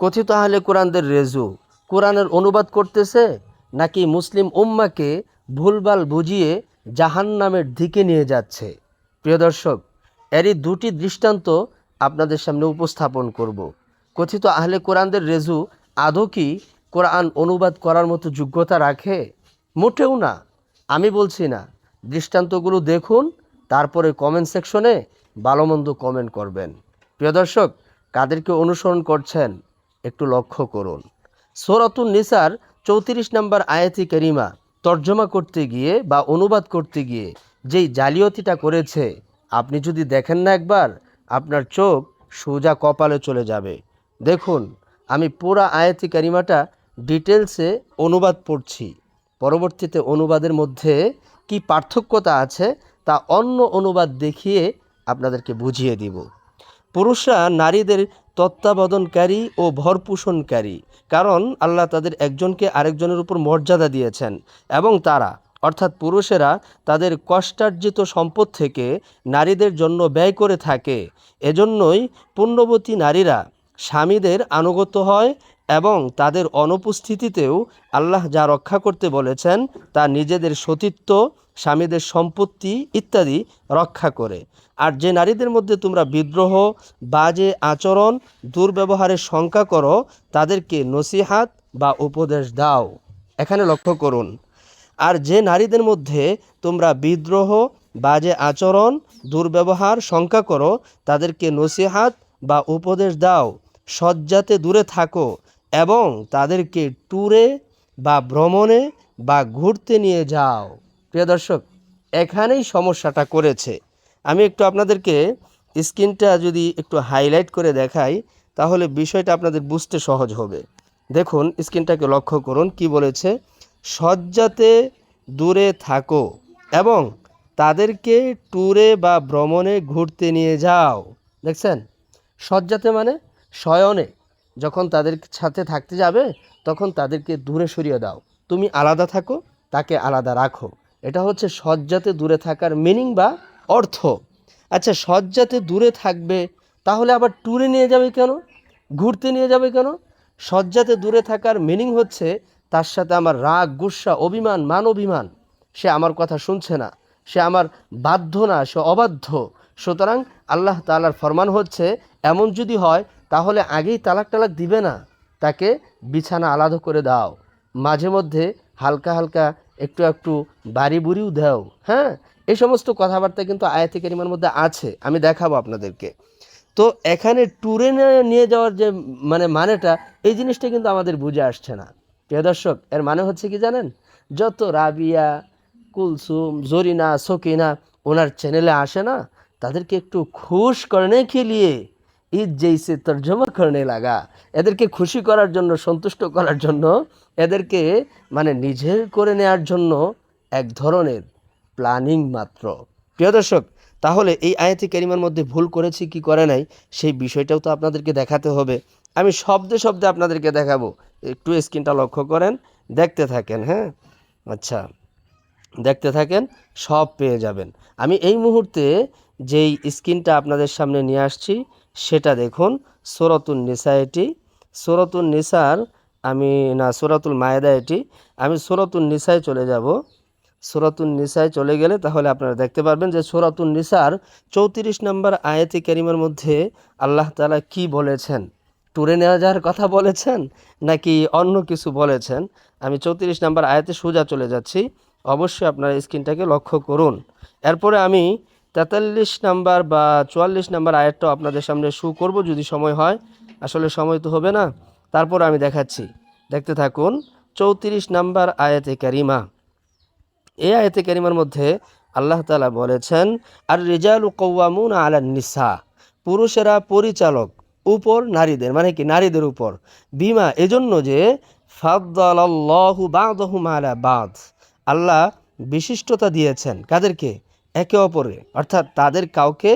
কথিত আহলে কোরআনদের রেজু, কোরআনের অনুবাদ করতেছে নাকি মুসলিম উম্মাকে ভুলভাল বুঝিয়ে জাহান্নামের দিকে নিয়ে যাচ্ছে? প্রিয় দর্শক, এরই দুটি দৃষ্টান্ত আপনাদের সামনে উপস্থাপন করব। কথিত আহলে কোরআনদের রেজু আদৌ কি কোরআন অনুবাদ করার মতো যোগ্যতা রাখে? মোটেও না। আমি বলছি না। দৃষ্টান্তগুলো দেখুন, তারপরে কমেন্ট সেকশনে ভালো মন্দ কমেন্ট করবেন। প্রিয় দর্শক, কাদেরকে অনুসরণ করছেন একটু লক্ষ্য করুন। সোরাতুন নিসার চৌত্রিশ নম্বর আয়াতি করিমা তর্জমা করতে গিয়ে বা অনুবাদ করতে গিয়ে যেই জালিয়াতিটা করেছে, আপনি যদি দেখেন না একবার, আপনার চোখ সোজা কপালে চলে যাবে। দেখুন, আমি পুরা আয়াতি কারিমাটা ডিটেলসে অনুবাদ পড়ছি। পরবর্তীতে অনুবাদের মধ্যে কি পার্থক্যতা আছে তা অন্য অনুবাদ দেখিয়ে আপনাদেরকে বুঝিয়ে দিব। পুরুষরা নারীদের তত্ত্বাবধানকারী ও ভরপোষণকারী। কারণ আল্লাহ তাদের একজনকে আরেকজনের উপর মর্যাদা দিয়েছেন এবং তারা, অর্থাৎ পুরুষেরা, তাদের কষ্টার্জিত সম্পদ থেকে নারীদের জন্য ব্যয় করে থাকে। এজন্যই পুণ্যবতী নারীরা স্বামীদের আনুগত হয় এবং তাদের অনুপস্থিতিতেও আল্লাহ যা রক্ষা করতে বলেছেন তা নিজেদের সতীত্ব স্বামীদের সম্পত্তি ইত্যাদি রক্ষা করে। আর যে নারীদের মধ্যে তোমরা বিদ্রোহ, বাজে আচরণ, দুর্ব্যবহারের শঙ্কা করো, তাদেরকে নসিহাত বা উপদেশ দাও। এখানে লক্ষ্য করুন। আর যে নারীদের মধ্যে তোমরা বিদ্রোহ, বাজে আচরণ, দুর্ব্যবহার, শঙ্কা করো, তাদেরকে নসিহাত বা উপদেশ দাও। শয্যাতে দূরে থাকো এবং তাদেরকে ট্যুরে বা ভ্রমণে বা ঘুরতে নিয়ে যাও। প্রিয় দর্শক, এখানেই সমস্যাটা করেছে। আমি একটু আপনাদেরকে স্ক্রিনটা যদি একটু হাইলাইট করে দেখাই, তাহলে বিষয়টা আপনাদের বুঝতে সহজ হবে। দেখুন, স্ক্রিনটাকে লক্ষ্য করুন, কি বলেছে? শয্যাতে দূরে থাকো এবং তাদেরকে ট্যুরে বা ভ্রমণে ঘুরতে নিয়ে যাও। দেখছেন? শয্যাতে মানে শয়নে। যখন তাদের সাথে থাকতে যাবে, তখন তাদেরকে দূরে সরিয়ে দাও। তুমি আলাদা থাকো, তাকে আলাদা রাখো। এটা হচ্ছে শয্যাতে দূরে থাকার মিনিং বা অর্থ। আচ্ছা শয্যাতে দূরে থাকবে, তাহলে আবার ট্যুরে নিয়ে যাবে কেন? ঘুরতে নিয়ে যাবে কেন? শয্যাতে দূরে থাকার মিনিং হচ্ছে, তার সাথে আমার রাগ, গুসা, অভিমান, মান অভিমান, সে আমার কথা শুনছে না, সে আমার বাধ্য না, সে অবাধ্য। সুতরাং আল্লাহ তালার ফরমান হচ্ছে, এমন যদি হয়, তাহলে আগেই তালাক টালাক দিবে না, তাকে বিছানা আলাদা করে দাও। মাঝে মধ্যে হালকা হালকা একটু একটু বাড়ি বুড়িও দাও হ্যাঁ? এই সমস্ত কথাবার্তা কিন্তু আয়াতি কারিমার মধ্যে আছে, আমি দেখাবো আপনাদেরকে। তো এখানে ট্যুরে নিয়ে যাওয়ার যে মানে মানেটা, এই জিনিসটা কিন্তু আমাদের বুঝে আসছে না। প্রিয় দর্শক, এর মানে হচ্ছে কি জানেন? যত রাবিয়া, কুলসুম, জরিনা, সকিনা, ওনার চ্যানেলে আসে না, তাদেরকে একটু খুশ করনে কে লিয়ে ঈদ যেইসে তর্জমা করনে লাগা, এদেরকে খুশি করার জন্য, সন্তুষ্ট করার জন্য, এদেরকে মানে নিজের করে নেওয়ার জন্য এক ধরনের প্ল্যানিং মাত্র। প্রিয় দর্শক, তাহলে এই আয়াতি ক্যারিমার মধ্যে ভুল করেছি কি করে নাই, সেই বিষয়টাও তো আপনাদেরকে দেখাতে হবে। আমি শব্দে শব্দে আপনাদেরকে দেখাবো। একটু স্ক্রিনটা লক্ষ্য করেন, দেখতে থাকেন হ্যাঁ? আচ্ছা দেখতে থাকেন, সব পেয়ে যাবেন। আমি এই মুহূর্তে যেই স্ক্রিনটা আপনাদের সামনে নিয়ে আসছি সেটা দেখুন সোরতুল নিসা এটি। সোরতুল নিসার, আমি, না, সোরাতুল মায়েদা এটি। আমি সোরতুল নিসায় চলে যাব। সোরাতুন নিসায় চলে গেলে তাহলে আপনারা দেখতে পারবেন যে সোরাতুন নিসার চৌত্রিশ নম্বর আয়াতি ক্যারিমার মধ্যে আল্লাহ তালা কি বলেছেন? ট্যুরে নেওয়া যাওয়ার কথা বলেছেন নাকি অন্য কিছু বলেছেন? আমি চৌত্রিশ নম্বর আয়াতে সোজা চলে যাচ্ছি। অবশ্যই আপনারা স্ক্রিনটাকে লক্ষ্য করুন। এরপরে আমি তেতাল্লিশ নাম্বার বা চুয়াল্লিশ নাম্বার আয়াতটাও আপনাদের সামনে শু করব যদি সময় হয়। আসলে সময় তো হবে না। তারপর আমি দেখাচ্ছি। দেখতে থাকুন, চৌত্রিশ নাম্বার আয়াতে কারিমা। এই আয়তে কারিমার মধ্যে আল্লাহ তালা বলেছেন আর রেজাল কৌয়ামুন আলা নিসা। পুরুষেরা পরিচালক, উপর নারীদের মানে কি নারীদের উপর। বিমা, এজন্য যে, ফাদ্দালাল্লাহু বাদহুম আলা বাদ। আল্লাহ বিশিষ্টতা দিয়েছেন। কাদেরকে? একে অপরে, অর্থাৎ তাদের কাউকে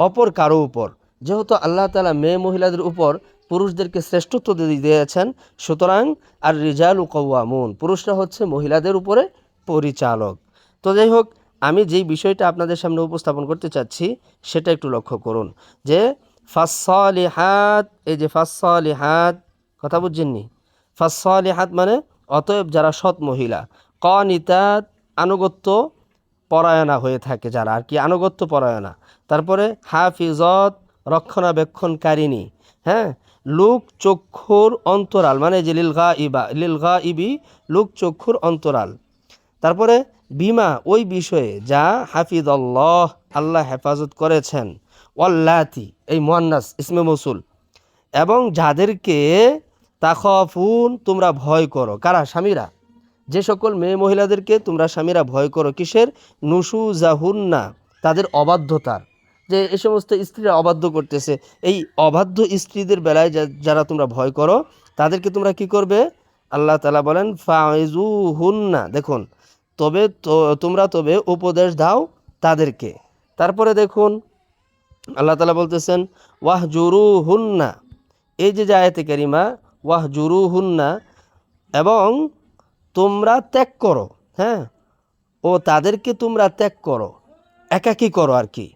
অপর কারও উপর। যেহেতু আল্লাহ তালা মেয়ে মহিলাদের উপর পুরুষদেরকে শ্রেষ্ঠত্ব দিয়ে দিয়েছেন, সুতরাং আর রিজাল কৌয়ামুন পুরুষরা হচ্ছে মহিলাদের উপরে পরিচালক। তো যাই হোক, আমি যেই বিষয়টা আপনাদের সামনে উপস্থাপন করতে চাচ্ছি, সেটা একটু লক্ষ্য করুন যে ফাসলিহাত এই যে ফাসলিহাত কথা বুঝছেননি ফাসলিহাত মানে অতএব যারা সৎ মহিলা, কনিতাত আনুগত্য পরায়ণা হয়ে থাকে যারা, আর কি আনুগত্য পরায়ণা। তারপরে হাফিজত, রক্ষণাবেক্ষণকারিণী হ্যাঁ? লোক চক্ষুর অন্তরাল মানে যে লিলগা ইবা লিলগা ইবি লোক চক্ষুর অন্তরাল। তারপরে বিমা, ওই বিষয়ে যা হাফিজ আল্লাহ আল্লাহ হেফাজত করেছেন, ওয়াল্লাতি, এই মোয়ান্নাস, ইসমে মসুল। এবং যাদেরকে তাখফুন, তোমরা ভয় করো। কারা? স্বামীরা। যে সকল মেয়ে মহিলাদেরকে তোমরা স্বামীরা ভয় করো কিসের? নুসু জাহুন্না, তাদের অবাধ্যতার। যে এ সমস্ত স্ত্রীরা অবাধ্য করতেছে, এই অবাধ্য স্ত্রীদের বেলায় যারা তোমরা ভয় করো, তাদেরকে তোমরা কি করবে? আল্লাহ তালা বলেন ফাইজু হুন্না দেখুন, তবে তোমরা তবে উপদেশ দাও তাদেরকে। তারপরে দেখুন, আল্লাহ তালা বলতেছেন ওয়াহ জুরু হুন্না এই যে জায়াতে কারিমা ওয়াহ জুরু হুন্না এবং তোমরা ত্যাগ করো হ্যাঁ? ও তাদেরকে তোমরা ত্যাগ করো, একাকী করো আর কি।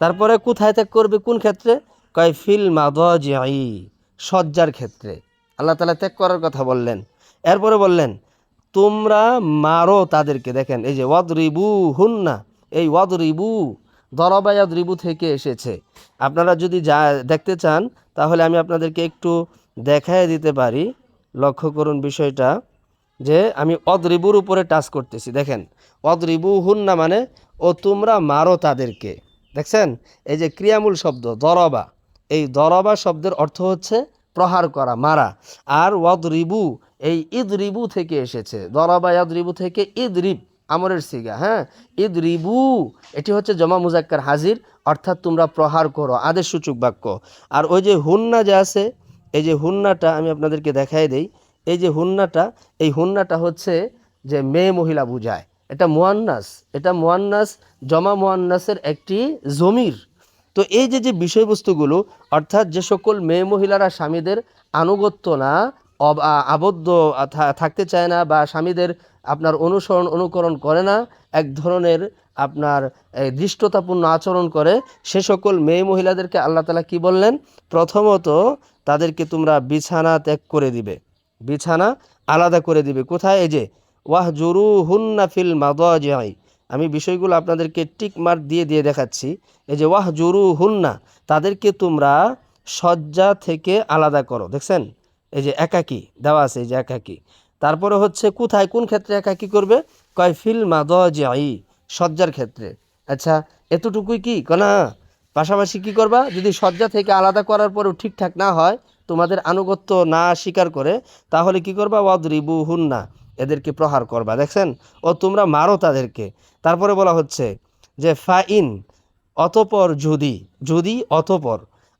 তারপরে কোথায় ত্যাগ করবে? কোন ক্ষেত্রে? কয়, ফিল মাদি সজ্জার ক্ষেত্রে। আল্লাহ তালা ত্যাগ করার কথা বললেন। এরপরে বললেন, তোমরা মারো তাদেরকে। দেখেন, এই যে ওয়াদ রিবু হুন্না এই ওয়াদ রিবু দরবায়াদ রিবু থেকে এসেছে। আপনারা যদি যা দেখতে চান, তাহলে আমি আপনাদেরকে একটু দেখায় দিতে পারি। লক্ষ্য করুন বিষয়টা। যে আমি অদ্রিবুর উপরে টাচ করতেছি, দেখেন। অদ্রিবু হুন্না মানে ও তোমরা মারো তাদেরকে। দেখছেন? এই যে ক্রিয়ামূল শব্দ, দরবা। এই দরবা শব্দের অর্থ হচ্ছে প্রহার করা, মারা। আর ওয়াদরিবু, এই ইদরিবু থেকে এসেছে। দরবা ইয়াদরিবু থেকে ইদরিব, আমরের সিগা হ্যাঁ? ইদরিবু, এটি হচ্ছে জমা মুজাক্কার হাজির, অর্থাৎ তোমরা প্রহার করো আদেশ সূচক বাক্য। আর ওই যে হুন্না যে আছে, এই যে হুন্নাটা আমি আপনাদেরকে দেখাই দেই এই যে হুন্নাটা, এই হুন্নাটা হচ্ছে যে মেয়ে মহিলা বুঝায়। এটা মোয়ান্নাস এটা মোয়ান্নাস, জমা মোয়ান্নাসের একটি জমির। তো এই যে যে বিষয়বস্তুগুলো, অর্থাৎ যে সকল মেয়ে মহিলারা স্বামীদের আনুগত্য না আবদ্ধ থাকতে চায় না বা স্বামীদের আপনার অনুসরণ, অনুকরণ করে না, এক ধরনের আপনার দৃষ্টতাপূর্ণ আচরণ করে, সে সকল মেয়ে মহিলাদেরকে আল্লাহ তালা কি বললেন? প্রথমত তাদেরকে তোমরা বিছানা ত্যাগ করে দিবে। বিছানা আলাদা করে দিবে। কোথায়? এই যে ওয়াহ জুরু হুন্না ফিল মাদাজিআই আমি বিষয়গুলো আপনাদেরকে টিক মার্ক দিয়ে দিয়ে দেখাচ্ছি। এই যে ওয়াহ জুরু হুন্না তাদেরকে তোমরা শয্যা থেকে আলাদা করো। দেখছেন? এই যে, একাকী, দেওয়া আছে এই যে, একাকী। তারপরে হচ্ছে, কোথায়? কোন ক্ষেত্রে একাকী করবে? কয়, ফিল মাদাজিআই শয্যার ক্ষেত্রে। আচ্ছা এতটুকুই কি? না, পাশাপাশি কি করবা? যদি শয্যা থেকে আলাদা করার পরেও ঠিকঠাক না হয় তোমাদের আনুগত্য না স্বীকার করে, তাহলে কি করবা? ওয়াদরিবু হুন্না এদেরকে প্রহার করবা। দেখছেন? ও তোমরা মারো তাদেরকে। তারপরে বলা হচ্ছে যে, ফাইন, অতপর যদি যদি অতপর,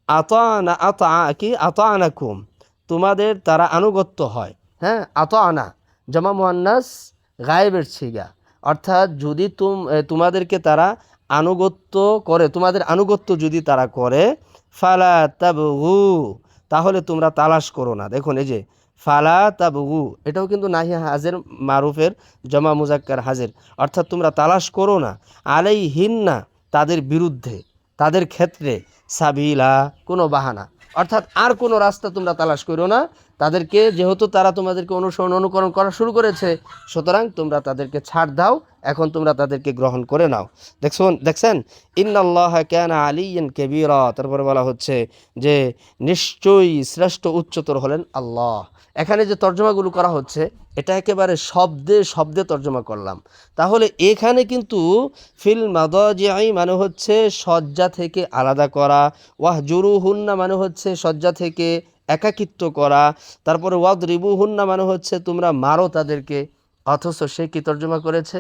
আতানা আতা কি আতানাকুম, তোমাদের তারা আনুগত্য হয়। হ্যাঁ? আত আনা জমা মোহান্নাস, গায়েবের ছিগা। অর্থাৎ যদি তুম তোমাদেরকে তারা আনুগত্য করে, তোমাদের আনুগত্য যদি তারা করে, ফালা তাবগু তাহলে তোমরা তালাশ করো না। দেখুন, এই যে, ফালা তাবু এটাও কিন্তু নাহি হাজের, মারুফের জমা মুজাক্কার হাজের। অর্থাৎ তোমরা তালাশ করো না। আলাই হিন্না তাদের বিরুদ্ধে, তাদের ক্ষেত্রে, সাবিলা, কোনো বাহানা। অর্থাৎ আর কোনো রাস্তা তোমরা তালাশ করো না। তাদেরকে, যেহেতু তারা তোমাদেরকে অনুসরণ, অনুকরণ করা শুরু করেছে, সুতরাং তোমরা তাদেরকে ছাড় দাও, এখন তোমরা তাদেরকে গ্রহণ করে নাও। দেখুন দেখছেন? ইন্নাল্লাহ ক্যান আলিয়ান কেবিরা। তারপরে বলা হচ্ছে যে, নিশ্চয়ই শ্রেষ্ঠ উচ্চতর হলেন আল্লাহ। এখানে যে তর্জমাগুলো করা হচ্ছে, এটা একেবারে শব্দে শব্দে তর্জমা করলাম। তাহলে এখানে কিন্তু ফিল মাদাজিআই মানে হচ্ছে শয্যা থেকে আলাদা করা ওয়াহ জুরু হুন্না মানে হচ্ছে শয্যা থেকে একাকিত্ব করা, তারপরে ওয়াদ রিবু হুন্না মানে হচ্ছে তোমরা মারো তাদেরকে, অথচ সে কি তর্জমা করেছে?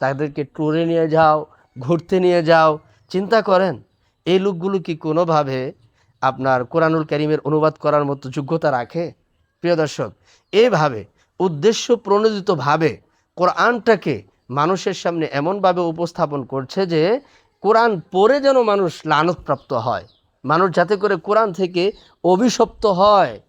তাদেরকে ট্যুরে নিয়ে যাও, ঘুরতে নিয়ে যাও, চিন্তা করেন, এই লোকগুলো কি কোনোভাবে আপনার কোরআনুল করিমের অনুবাদ করার মতো যোগ্যতা রাখে? প্রিয় দর্শক, এভাবে উদ্দেশ্য প্রণোদিতভাবে কোরআনটাকে মানুষের সামনে এমনভাবে উপস্থাপন করছে যে, কোরআন পড়ে যেন মানুষ লানতপ্রাপ্ত হয়। মানুষ যাতে করে কোরআন থেকে অভিশপ্ত হয়।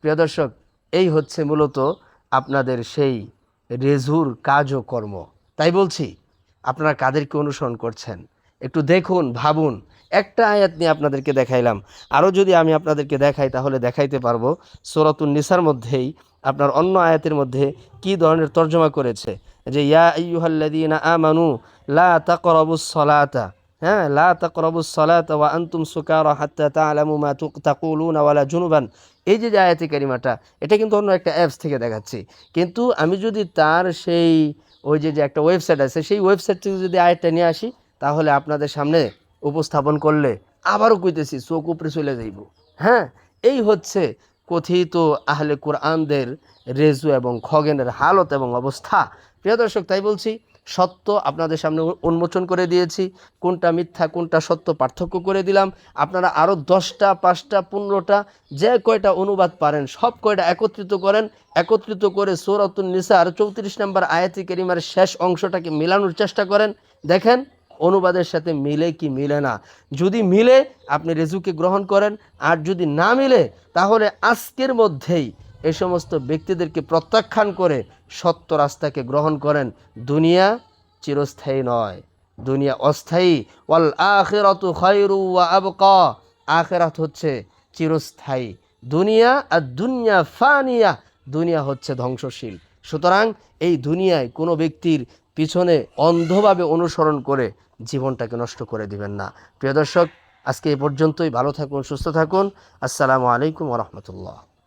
প্রিয় দর্শক, এই হচ্ছে মূলত আপনাদের সেই রেজুর কাজ ও কর্ম তাই বলছি, আপনারা কাদেরকে অনুসরণ করছেন? একটু দেখুন, ভাবুন। একটা আয়াত নিয়ে আপনাদেরকে দেখাইলাম। আরও যদি আমি আপনাদেরকে দেখাই, তাহলে দেখাইতে পারব সোরাতুন নিসার মধ্যেই আপনার অন্য আয়াতের মধ্যে কি ধরনের তর্জমা করেছে। যে, ইয়া আইয়ুহাল্লাযীনা আমানু লা তাকরাবুস সালাতা। হ্যাঁ লা তাকরাবুস সালাতা ওয়া আনতুম সুকারা হাত্তা তা'লামু মা তুক- তাকুলুনা ওয়ালা জুনুবান। এই যে যে আয়াতি কারিমাটা, এটা কিন্তু অন্য একটা অ্যাপস থেকে দেখাচ্ছি। কিন্তু আমি যদি তার সেই, ওই যে যে একটা ওয়েবসাইট আছে, সেই ওয়েবসাইট থেকে যদি আয়াতটা নিয়ে আসি, তাহলে আপনাদের সামনে উপস্থাপন করলে আবারও কইতেছি, চোখ উপরে চলে যাইব। হ্যাঁ এই হচ্ছে কথিত আহলে কোরআনদের রেজু এবং খগেনের হালত এবং অবস্থা। প্রিয় দর্শক, তাই বলছি সত্য আপনাদের সামনে উন্মোচন করে দিয়েছি। কোনটা মিথ্যা, কোনটা সত্য পার্থক্য করে দিলাম। আপনারা আরও দশটা, পাঁচটা, পনেরোটা, যে কয়টা অনুবাদ পারেন, সব কয়টা একত্রিত করেন। একত্রিত করে সৌরাতুন নিসার চৌত্রিশ নম্বর আয়াতি কেরিমার শেষ অংশটাকে মেলানোর চেষ্টা করেন। দেখেন, অনুবাদের সাথে মিলে কি মিলে না। যদি মিলে, আপনি রেজুকে গ্রহণ করেন। আর যদি না মিলে, তাহলে আজকের মধ্যেই এই সমস্ত ব্যক্তিদেরকে প্রত্যাখ্যান করে সত্য রাস্তাকে গ্রহণ করেন। দুনিয়া চিরস্থায়ী নয়। দুনিয়া অস্থায়ী। ওয়াল আখিরাতু খায়রু ওয়া আবকা। আখিরাত হচ্ছে চিরস্থায়ী। দুনিয়া আর দুনিয়া ফানিয়া। দুনিয়া হচ্ছে ধ্বংসশীল। সুতরাং এই দুনিয়ায় কোনো ব্যক্তির পিছনে অন্ধভাবে অনুসরণ করে জীবনটাকে নষ্ট করে দিবেন না। প্রিয় দর্শক, আজকে এই পর্যন্তই। ভালো থাকুন, সুস্থ থাকুন। আসসালামু আলাইকুম রহমতুল্লাহ।